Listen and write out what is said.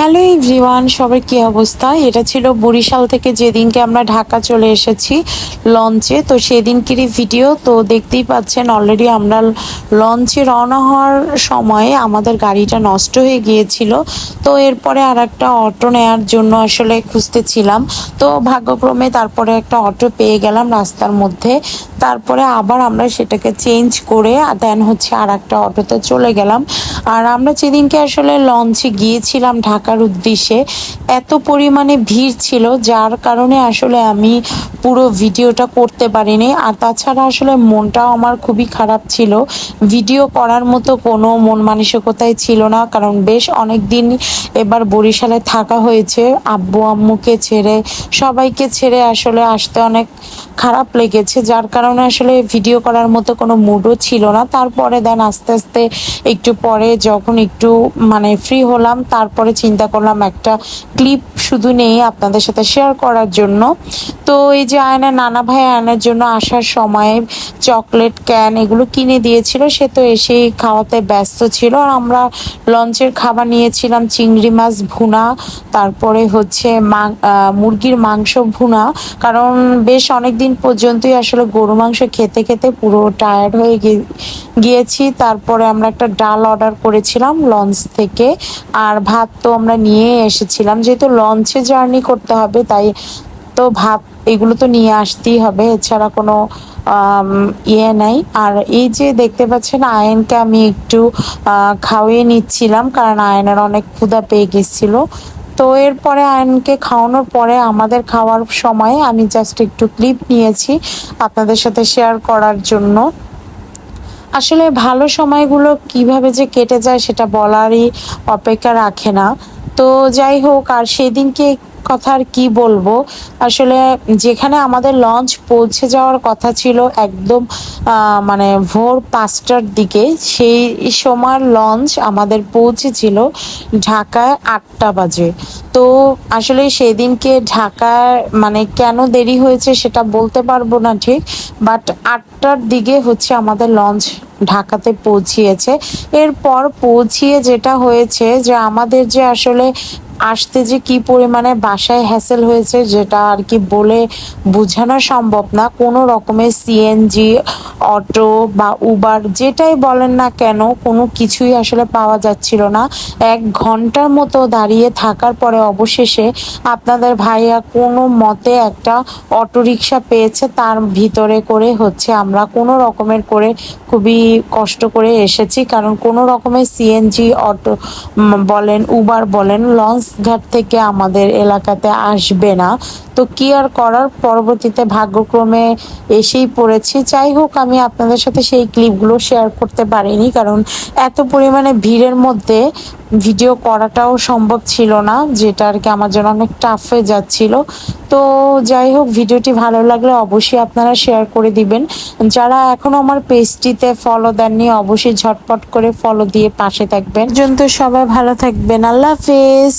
Hello everyone, সবার কি অবস্থা? এটা ছিল বরিশাল থেকে যেদিনকে আমরা ঢাকা চলে এসেছি লঞ্চে। তো সেদিনকেরই ভিডিও, তো দেখতেই পাচ্ছেন অলরেডি আমরা লঞ্চে রওনা হওয়ার সময়ে আমাদের গাড়িটা নষ্ট হয়ে গিয়েছিল। তো এরপরে আর একটা অটো নেওয়ার জন্য আসলে খুঁজতেছিলাম। তো ভাগ্যক্রমে তারপরে একটা অটো পেয়ে গেলাম রাস্তার মধ্যে। তারপরে আবার আমরা সেটাকে চেঞ্জ করে দেন হচ্ছে আর একটা অটোতে চলে গেলাম। আর আমরা যেদিনকে আসলে লঞ্চে গিয়েছিলাম ঢাকার উদ্দেশ্যে, এত পরিমাণে ভিড় ছিল, যার কারণে আসলে আমি পুরো ভিডিওটা করতে পারিনি। আর তাছাড়া আসলে মনটাও আমার খুবই খারাপ ছিল। ভিডিও করার মতো কোনো মন মানসিকতাই ছিল না, কারণ বেশ অনেক দিন এবার বরিশালে থাকা হয়েছে। আব্বু, আম্মুকে ছেড়ে, সবাইকে ছেড়ে আসলে আসতে অনেক খারাপ লেগেছে, যার কারণে আসলে ভিডিও করার মতো কোনো মুডও ছিল না। তারপরে দেন আস্তে আস্তে একটু পরে যখন একটু মানে ফ্রি হলাম তারপরে চিন্তা করলাম একটা ক্লিপ শুধু নেই, আপনাদের সাথে শেয়ার করার জন্য। তো এই যে আয়না নানা ভাই আয়নার জন্য আসার সময় চকলেট ক্যান এগুলো কিনে দিয়েছিল, সে তো এসেই খাওয়াতে ব্যস্ত ছিল। আর আমরা লঞ্চের খাবার নিয়েছিলাম, চিংড়ি মাছ ভুনা, তারপরে হচ্ছে মুরগির মাংস ভুনা। কারণ বেশ অনেক দিন পর্যন্তই আসলে গরু মাংস খেতে খেতে পুরো টায়ার্ড হয়ে গিয়েছি। তারপরে আমরা একটা ডাল অর্ডার করেছিলাম লঞ্চ থেকে। আর ভাত তো আমরা নিয়ে এসেছিলাম। যেহেতু লঞ্চে জার্নি করতে হবে, তাই তো ভাব, এগুলো তো নিয়ে আসতেই হবে, এছাড়া কোনো ইয়ে নাই। আর এই যে দেখতে পাচ্ছেন, আয়নকে আমি একটু খাওয়িয়ে নিচ্ছিলাম, কারণ আয়নের অনেক ক্ষুধা পেয়ে গেছিল। তো এরপরে আয়নকে খাওয়ানোর পরে আমাদের খাওয়ার সময় আমি জাস্ট একটু ক্লিপ নিয়েছি আপনাদের সাথে শেয়ার করার জন্য। আসলে ভালো সময়গুলো কীভাবে যে কেটে যায় সেটা বলারই অপেক্ষা রাখে না। তো যাই হোক, আর সেদিনকে কথা আর কি বলব? আসলে যেখানে আমাদের লঞ্চ পৌঁছে যাওয়ার কথা ছিল একদম মানে ভোর পাঁচটার দিকে, সেই সময় লঞ্চ আমাদের পৌঁছেছিল ঢাকায় আটটা বাজে। তো আসলে সেদিনকে ঢাকায় মানে কেন দেরি হয়েছে সেটা বলতে পারব না ঠিক বাট আটটার দিকে হচ্ছে আমাদের লঞ্চ ঢাকাতে পৌঁছিয়েছে। এরপর পৌঁছিয়ে যেটা হয়েছে যে আমাদের যে আসলে আসতে যে কি পরিমাণে বাসায় হ্যাসেল হয়েছে যেটা আর কি বলে বোঝানো সম্ভব না। কোনো রকমের সিএনজি অটো বা উবার যেটাই বলেন না কেন, কোনো কিছুই আসলে পাওয়া যাচ্ছিল না। এক ঘণ্টার মতো দাঁড়িয়ে থাকার পরে অবশেষে আপনাদের ভাইয়া কোনো মতে একটা অটোরিকশা পেয়েছে, তার ভিতরে করে হচ্ছে আমরা কোনো রকমের করে খুবই কষ্ট করে এসেছি। কারণ কোনো রকমের সিএনজি অটো বলেন উবার বলেন, লঞ্চ ঘাট থেকে আমাদের এলাকাতে আসবে না। তো কি আর করার? পরবর্তীতে ভাগ্যক্রমে এসেই পড়েছি। যাই হোক, আমি আপনাদের সাথে সেই ক্লিপগুলো শেয়ার করতে পারিনি কারণ এত পরিমাণে ভিড়ের মধ্যে ভিডিও করাটাও সম্ভব ছিল না, যেটা আর কি আমার জন্য অনেক টাফ হয়ে যাচ্ছিল। তো যাই হোক, ভিডিওটি ভালো লাগলে অবশ্যই আপনারা শেয়ার করে দিবেন। যারা এখনও আমার পেজটিতে ফলো দেননি, অবশ্যই ঝটপট করে ফলো দিয়ে পাশে থাকবেন। পর্যন্ত সবাই ভালো থাকবেন। আল্লাহ হাফেজ।